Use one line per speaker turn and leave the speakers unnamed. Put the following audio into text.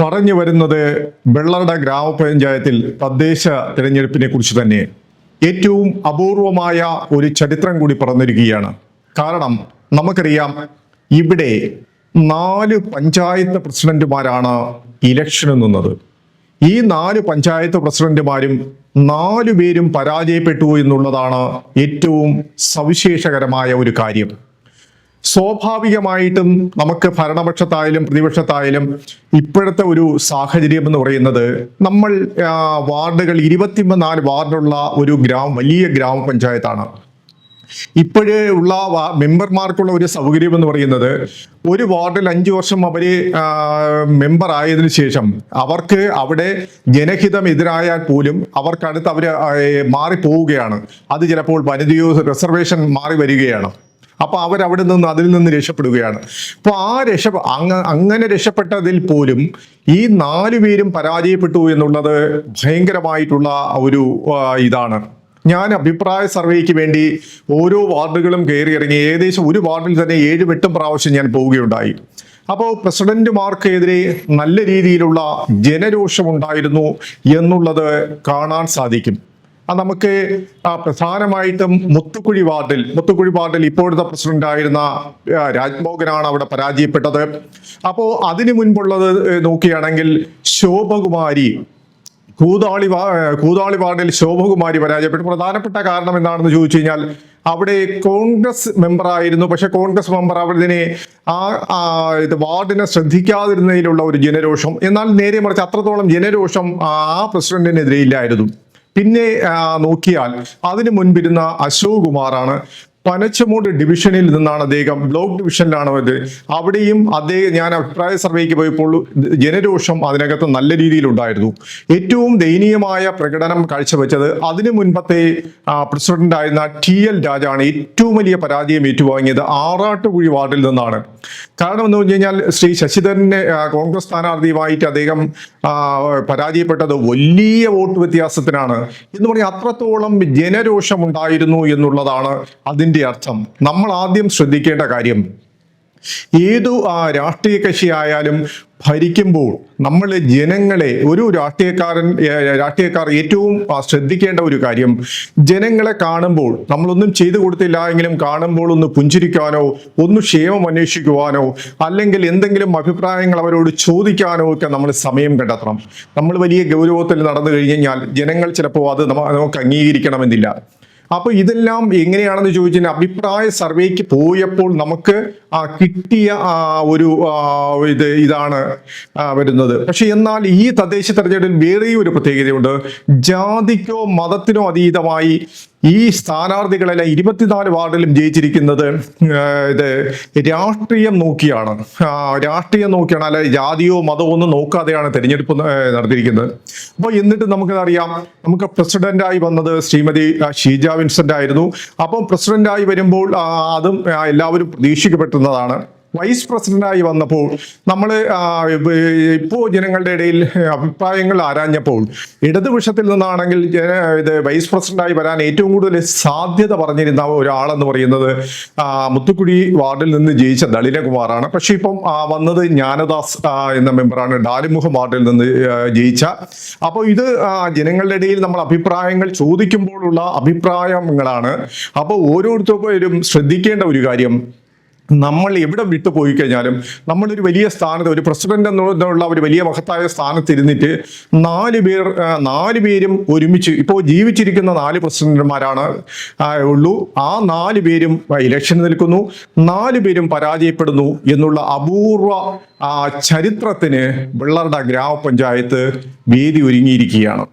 പറഞ്ഞു വരുന്നത് വെള്ളറട ഗ്രാമപഞ്ചായത്തിൽ തദ്ദേശ തിരഞ്ഞെടുപ്പിനെ കുറിച്ച് തന്നെ. ഏറ്റവും അപൂർവമായ ഒരു ചരിത്രം കൂടി പറഞ്ഞിരിക്കുകയാണ്. കാരണം നമുക്കറിയാം ഇവിടെ നാല് പഞ്ചായത്ത് പ്രസിഡന്റുമാരാണ് ഇലക്ഷന് നിന്നത്. ഈ നാല് പഞ്ചായത്ത് പ്രസിഡന്റുമാരും നാലു പേരും പരാജയപ്പെട്ടു എന്നുള്ളതാണ് ഏറ്റവും സവിശേഷകരമായ ഒരു കാര്യം. സ്വാഭാവികമായിട്ടും നമുക്ക് ഭരണപക്ഷത്തായാലും പ്രതിപക്ഷത്തായാലും ഇപ്പോഴത്തെ ഒരു സാഹചര്യം എന്ന് പറയുന്നത് നമ്മൾ വാർഡുകൾ ഇരുപത്തിനാല് വാർഡുള്ള ഒരു ഗ്രാമ വലിയ ഗ്രാമപഞ്ചായത്താണ്. ഇപ്പോഴേ ഉള്ള മെമ്പർമാർക്കുള്ള ഒരു സൗകര്യം എന്ന് പറയുന്നത് ഒരു വാർഡിൽ അഞ്ചു വർഷം അവർ മെമ്പർ ആയതിനു ശേഷം അവർക്ക് അവിടെ ജനഹിതം എതിരായാൽ പോലും അവർക്കടുത്ത് അവർ മാറിപ്പോവുകയാണ്. അത് ചിലപ്പോൾ വനിതയോ റിസർവേഷൻ മാറി വരികയാണ്. അപ്പൊ അവരവിടെ നിന്ന് അതിൽ നിന്ന് രക്ഷപ്പെടുകയാണ്. അപ്പോൾ ആ രക്ഷ അങ്ങ അങ്ങനെ രക്ഷപ്പെട്ടതിൽ പോലും ഈ നാലു പേരും പരാജയപ്പെട്ടു എന്നുള്ളത് ഭയങ്കരമായിട്ടുള്ള ഒരു ഇതാണ്. ഞാൻ അഭിപ്രായ സർവേക്ക് വേണ്ടി ഓരോ വാർഡുകളും കയറി ഇറങ്ങി ഏകദേശം ഒരു വാർഡിൽ തന്നെ ഏഴും എട്ടും പ്രാവശ്യം ഞാൻ പോവുകയുണ്ടായി. അപ്പോൾ പ്രസിഡന്റുമാർക്കെതിരെ നല്ല രീതിയിലുള്ള ജനരോഷമുണ്ടായിരുന്നു എന്നുള്ളത് കാണാൻ സാധിക്കും. നമുക്ക് പ്രധാനമായിട്ടും മുത്തുക്കുഴി വാർഡിൽ മുത്തുക്കുഴി വാർഡിൽ ഇപ്പോഴത്തെ പ്രസിഡന്റ് ആയിരുന്ന രാജ്മോഹനാണ് അവിടെ പരാജയപ്പെട്ടത്. അപ്പോൾ അതിനു മുൻപുള്ളത് നോക്കുകയാണെങ്കിൽ ശോഭകുമാരി കൂതാളി കൂതാളി വാർഡിൽ ശോഭകുമാരി പരാജയപ്പെട്ടു. പ്രധാനപ്പെട്ട കാരണം എന്താണെന്ന് ചോദിച്ചു കഴിഞ്ഞാൽ അവിടെ കോൺഗ്രസ് മെമ്പർ ആയിരുന്നു പക്ഷെ കോൺഗ്രസ് മെമ്പർ ആ ആ, ഇത് വാർഡിനെ ശ്രദ്ധിക്കാതിരുന്നതിലുള്ള ഒരു ജനരോഷം. എന്നാൽ നേരെ മറിച്ച് അത്രത്തോളം ജനരോഷം ആ പ്രസിഡന്റിനെതിരെ ഇല്ലായിരുന്നു. പിന്നെ നോക്കിയാൽ അതിനു മുൻപിരുന്ന അശോക് കുമാറാണ് പനച്ചമൂട് ഡിവിഷനിൽ നിന്നാണ് അദ്ദേഹം ബ്ലോക്ക് ഡിവിഷനിലാണ് ഇത് അവിടെയും അദ്ദേഹം ഞാൻ അഭിപ്രായ സർവേക്ക് പോയപ്പോൾ ജനരോഷം അതിനകത്ത് നല്ല രീതിയിൽ ഉണ്ടായിരുന്നു. ഏറ്റവും ദയനീയമായ പ്രകടനം കാഴ്ചവെച്ചത് അതിനു മുൻപത്തെ പ്രസിഡന്റായിരുന്ന ടി എൽ രാജാണ് ഏറ്റവും വലിയ പരാജയം ഏറ്റുവാങ്ങിയത് ആറാട്ടുകുഴി വാർഡിൽ നിന്നാണ്. കാരണം എന്ന് പറഞ്ഞു കഴിഞ്ഞാൽ ശ്രീ ശശിധരനെ കോൺഗ്രസ് സ്ഥാനാർത്ഥിയുമായിട്ട് അദ്ദേഹം പരാജയപ്പെട്ടത് വലിയ വോട്ട് വ്യത്യാസത്തിനാണ്. എന്ന് പറഞ്ഞാൽ അത്രത്തോളം ജനരോഷം ഉണ്ടായിരുന്നു എന്നുള്ളതാണ് അതിന്റെ അർത്ഥം നമ്മൾ ആദ്യം ശ്രദ്ധിക്കേണ്ട കാര്യം ഏതു ആ, രാഷ്ട്രീയ കക്ഷി ആയാലും ഭരിക്കുമ്പോൾ നമ്മൾ ജനങ്ങളെ ഒരു രാഷ്ട്രീയക്കാരൻ രാഷ്ട്രീയക്കാർ ഏറ്റവും ശ്രദ്ധിക്കേണ്ട ഒരു കാര്യം ജനങ്ങളെ കാണുമ്പോൾ നമ്മളൊന്നും ചെയ്തു കൊടുത്തില്ല എങ്കിലും കാണുമ്പോൾ ഒന്ന് പുഞ്ചിരിക്കാനോ ഒന്ന് ക്ഷേമം അന്വേഷിക്കുവാനോ അല്ലെങ്കിൽ എന്തെങ്കിലും അഭിപ്രായങ്ങൾ അവരോട് ചോദിക്കാനോ ഒക്കെ നമ്മൾ സമയം കണ്ടെത്തണം. നമ്മൾ വലിയ ഗൗരവത്തിൽ നടന്നു കഴിഞ്ഞാൽ ജനങ്ങൾ ചിലപ്പോൾ അത് നമുക്ക് അംഗീകരിക്കണമെന്നില്ല. അപ്പൊ ഇതെല്ലാം എങ്ങനെയാണെന്ന് ചോദിച്ചാൽ അഭിപ്രായ സർവേക്ക് പോയപ്പോൾ നമുക്ക് കിട്ടിയ ആ ഒരു ഇത് ഇതാണ് വരുന്നത്. പക്ഷെ എന്നാൽ ഈ തദ്ദേശ തെരഞ്ഞെടുപ്പിൽ വേറെയും ഒരു പ്രത്യേകതയുണ്ട്. ജാതിക്കോ മതത്തിനോ അതീതമായി ഈ സ്ഥാനാർത്ഥികളെല്ലാം ഇരുപത്തിനാല് വാർഡിലും ജയിച്ചിരിക്കുന്നത് ഇത് രാഷ്ട്രീയം നോക്കിയാണ്. രാഷ്ട്രീയം നോക്കിയാണ് അല്ല ജാതിയോ മതമോ ഒന്നും നോക്കാതെയാണ് തെരഞ്ഞെടുപ്പ് നടത്തിയിരിക്കുന്നത്. അപ്പോൾ എന്നിട്ട് നമുക്കറിയാം നമുക്ക് പ്രസിഡന്റായി വന്നത് ശ്രീമതി ഷീജ വിൻസെന്റ് ആയിരുന്നു. അപ്പം പ്രസിഡന്റായി വരുമ്പോൾ അതും എല്ലാവരും എല്ലാവരും പ്രതീക്ഷിക്കപ്പെട്ടുന്നതാണ് വൈസ് പ്രസിഡന്റായി വന്നപ്പോൾ നമ്മൾ ഇപ്പോൾ ജനങ്ങളുടെ ഇടയിൽ അഭിപ്രായങ്ങൾ ആരാഞ്ഞപ്പോൾ ഇടതുപക്ഷത്തിൽ നിന്നാണെങ്കിൽ ഇത് വൈസ് പ്രസിഡന്റായി വരാൻ ഏറ്റവും കൂടുതൽ സാധ്യത പറഞ്ഞിരുന്ന ഒരാളെന്ന് പറയുന്നത് മുത്തുക്കുഴി വാർഡിൽ നിന്ന് ജയിച്ച ദളിനകുമാറാണ് പക്ഷെ ഇപ്പം വന്നത് ജ്ഞാനദാസ് എന്ന മെമ്പറാണ്. ഡാലിമുഖം വാർഡിൽ നിന്ന് ജയിച്ച. അപ്പോൾ ഇത് ജനങ്ങളുടെ ഇടയിൽ നമ്മൾ അഭിപ്രായങ്ങൾ ചോദിക്കുമ്പോഴുള്ള അഭിപ്രായങ്ങളാണ്. അപ്പോൾ ഓരോരുത്തരും ശ്രദ്ധിക്കേണ്ട ഒരു കാര്യം നമ്മൾ എവിടെ വിട്ടു പോയി കഴിഞ്ഞാലും നമ്മളൊരു വലിയ സ്ഥാനത്ത് ഒരു പ്രസിഡന്റ് എന്നുള്ള ഒരു വലിയ മഹത്തായ സ്ഥാനത്ത് ഇരുന്നിട്ട് നാല് പേർ നാല് പേരും ഒരുമിച്ച് ഇപ്പോൾ ജീവിച്ചിരിക്കുന്ന നാല് പ്രസിഡന്റുമാരാണ് ഉള്ളൂ. ആ നാല് പേരും ഇലക്ഷൻ നിൽക്കുന്നു. നാല് പേരും പരാജയപ്പെടുന്നു എന്നുള്ള അപൂർവ ചരിത്രത്തിന് വിള്ളറുടെ ഗ്രാമപഞ്ചായത്ത് വേദി ഒരുങ്ങിയിരിക്കുകയാണ്.